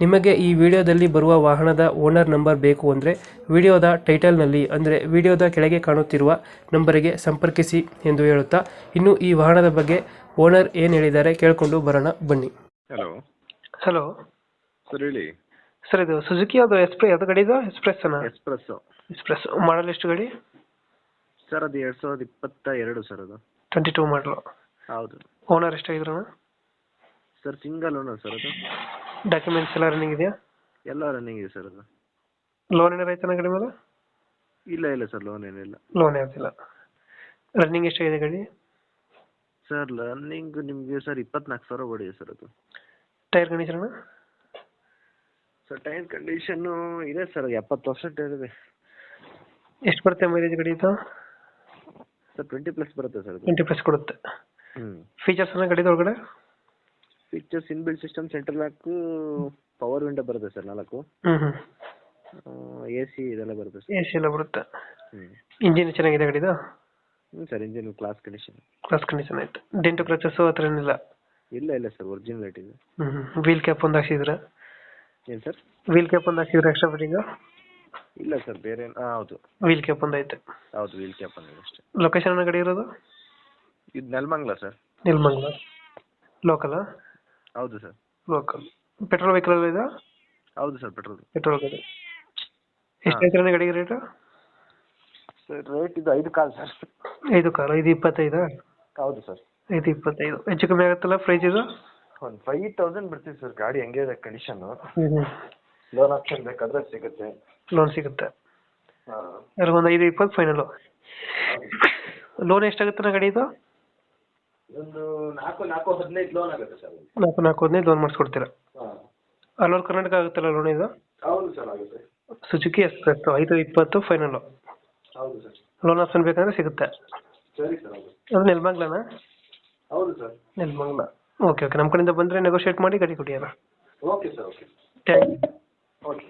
ನಿಮಗೆ ಈ ವಿಡಿಯೋದಲ್ಲಿ ಬರುವ ವಾಹನದ ಓನರ್ ನಂಬರ್ ಬೇಕು ಅಂದರೆ ವಿಡಿಯೋದ ಟೈಟಲ್ನಲ್ಲಿ ಅಂದರೆ ವಿಡಿಯೋದ ಕೆಳಗೆ ಕಾಣುತ್ತಿರುವ ನಂಬರಿಗೆ ಸಂಪರ್ಕಿಸಿ ಎಂದು ಹೇಳುತ್ತಾ ಇನ್ನು ಈ ವಾಹನದ ಬಗ್ಗೆ ಓನರ್ ಏನು ಹೇಳಿದ್ದಾರೆ ಕೇಳಿಕೊಂಡು ಬರೋಣ ಬನ್ನಿ. ಹಲೋ. ಹಲೋ. ಸರ್ ಹೇಳಿ. ಸರ್ ಇದು ಸುಜುಕಿ ಅದು ಎಕ್ಸ್ಪ್ರೆ ಅದು ಗಾಡಿ ಇದು? ಎಕ್ಸ್ಪ್ರೆಸ್ ಎಕ್ಸ್ಪ್ರೆಸ್ಸು ಎಕ್ಸ್ಪ್ರೆಸ್ ಮಾಡಲ್ ಎಷ್ಟು ಗಾಡಿ? ಸರ್ ಅದು ಎರಡು ಸಾವಿರದ ಇಪ್ಪತ್ತ ಎರಡು ಸರ್ ಅದು. ಟ್ವೆಂಟಿ ಟೂ ಮಾಡಲು ಹೌದು. ಓನರ್ ಎಷ್ಟಾಗಿದ್ರು ಸರ್ ಸಿಂಗಲ್ ಓನರ್ ಸರ್ ಅದು. ಡಾಕ್ಯುಮೆಂಟ್ಸ್ ಎಲ್ಲ ರನ್ನಿಂಗ್ ಇದೆಯಾ? ಎಲ್ಲ ರನ್ನಿಂಗ್ ಇದೆ ಸರ್ ಅದು. ಲೋನ್ ಏನಾರು ಐತೆ ಗಾಡಿ ಮೇಲೆ? ಇಲ್ಲ ಇಲ್ಲ ಸರ್ ಲೋನ್ ಏನಿಲ್ಲ ಲೋನ್ ಯಾವ್ದಿಲ್ಲ ರನ್ನಿಂಗ್ ಎಷ್ಟಾಗಿದೆ ಗಾಡಿ? ಸರ್ ರನ್ನಿಂಗ್ ನಿಮಗೆ ಸರ್ ಇಪ್ಪತ್ನಾಲ್ಕು ಸಾವಿರ ಓಡಿದೆ ಸರ್ ಅದು. Tyre condition sir tyre condition ಇದೆ ಸರ್ ಎಪ್ಪತ್ತು ಪರ್ಸೆಂಟ್ ಇದೆ. ಎಷ್ಟು ಬರುತ್ತೆ ಮೈಲೇಜ್ ಗಾಡಿ ಇದು? ಸರ್ ಟ್ವೆಂಟಿ ಪ್ಲಸ್ ಬರುತ್ತೆ ಸರ್ ಟ್ವೆಂಟಿ ಪ್ಲಸ್ ಕೊಡುತ್ತೆ. ಹ್ಞೂ ಫೀಚರ್ಸ್ ಎಲ್ಲ ಗಾಡಿದ ಒಳಗಡೆ features inbuilt system central lock power window ಬರುತ್ತೆ ಸರ್ ನಾಲ್ಕು. ಎ ಸಿ ಇದೆಲ್ಲ ಬರುತ್ತೆ ಸರ್. ಎ ಸಿ ಎಲ್ಲ ಬರುತ್ತೆ. ಹ್ಞೂ ಇಂಜಿನ್ ಚೆನ್ನಾಗಿದೆ ಗಾಡಿದು? ಹ್ಞೂ sir engine class condition class condition ಆಯ್ತು. ಡೆಂಟು ಆ ಹತ್ರ ಏನಿಲ್ಲ? ಇಲ್ಲ ಇಲ್ಲ ಸರ್ ಒರಿಜಿನಲ್ ರೇಟ್ ಇದೆ. ಹ್ಮ್ ಹ್ಮ್. ವೀಲ್ ಕ್ಯಾಪ್ ಒಂದು ಹಾಕ್ಸಿದ್ರ ಏನು ಸರ್? ವೀಲ್ ಕ್ಯಾಪ್ ಒಂದು ಹಾಕ್ಸಿದ್ರೆ ಎಕ್ಸ್ಟ್ರಾ ಫಿಟ್ಟಿಂಗ್ ಇಲ್ಲ ಸರ್ ಬೇರೆ ಹೌದು. ವೀಲ್ ಕ್ಯಾಪ್ ಒಂದು ಐತೆ ಹೌದು ವೀಲ್ ಕ್ಯಾಪ್ ಒಂದು ಅಷ್ಟೇ. ಲೊಕೇಶನ್ ಗಾಡಿ ಇರೋದು? ಇದು ನೆಲಮಂಗ್ಲ ಸರ್. ನೆಲ್ಮಂಗ್ಲ. ಲೋಕಲ್ ಹೌದು ಸರ್. ಲೋಕಲ್ ಪೆಟ್ರೋಲ್ ವೆಹಿಕಲ್ ಅಲ್ಲ ಇದೆ? ಹೌದು ಸರ್ ಪೆಟ್ರೋಲ್ ಪೆಟ್ರೋಲ್ ಗಾಡಿ. ಎಷ್ಟು ಐತೆ ಗಾಡಿಗೆ ರೇಟ್ ಸರ್ ರೇಟ್ ಇದು ಐದು ಕಾಲ್ ಸರ್. ಐದು ಕಾರು ಐದು ಇಪ್ಪತ್ತೈದಾ? ಹೌದು ಸರ್. ಐದು ಇಪ್ಪತ್ತೈದು. ಹೆಚ್ಚು ಕಮ್ಮಿ ಆಗುತ್ತಲ್ಲ ಪ್ರೈಸ್ ಇದು? ಒಂದು ಫೈವ್ ತೌಸಂಡ್ ಬಿಡ್ತೀವಿ ಸರ್ ಗಾಡಿ ಹೆಂಗೆ ಇದೆ ಹ್ಮ್ ಲೋನ್ ಆಪ್ಷನ್ ಬೇಕಾದ್ರೆ ಸಿಗುತ್ತೆ. ಲೋನ್ ಸಿಗುತ್ತೆ. ಹಾಂ. ಒಂದು ಐದು ಇಪ್ಪತ್ತು ಫೈನಲು ಲೋನ್ ಎಷ್ಟಾಗುತ್ತೆ ಗಾಡಿ ಇದು? ಒಂದು ನಾಲ್ಕು ನಾಲ್ಕು ಹದಿನೈದು ಲೋನ್ ಆಗುತ್ತೆ ಸರ್. ನಾಲ್ಕು ನಾಲ್ಕು ಹದಿನೈದು ಲೋನ್ ಮಾಡಿಸ್ಕೊಡ್ತೀರಾ? ಹಾಂ. ಆಲ್ ಓವರ್ ಕರ್ನಾಟಕ ಆಗುತ್ತಲ್ಲ ಲೋನ್ ಇದು? ಹೌದು ಸರ್ ಆಗುತ್ತೆ ಸುಜುಕಿ ಎಕ್ಸ್ಪ್ರೆಸ್ ಐದು ಇಪ್ಪತ್ತು ಫೈನಲ್ ಹೌದು ಸರ್. ಲೋನ್ ಆಪ್ಷನ್ ಬೇಕಂದ್ರೆ ಸಿಗುತ್ತೆ. ಸರಿ ಸರ್ ಹೌದು ಅದು ನೆಲಮಂಗ್ಲನಾ? ಹೌದು ಸರ್. ನೆಲಮಂಗ್ಲ. ಓಕೆ ಓಕೆ ನಮ್ಮ ಕಡೆಯಿಂದ ಬಂದರೆ ನೆಗೋಷಿಯೇಟ್ ಮಾಡಿ ಗಾಡಿ ಕೊಡಿ ಅಲ್ಲ okay sir okay thank you okay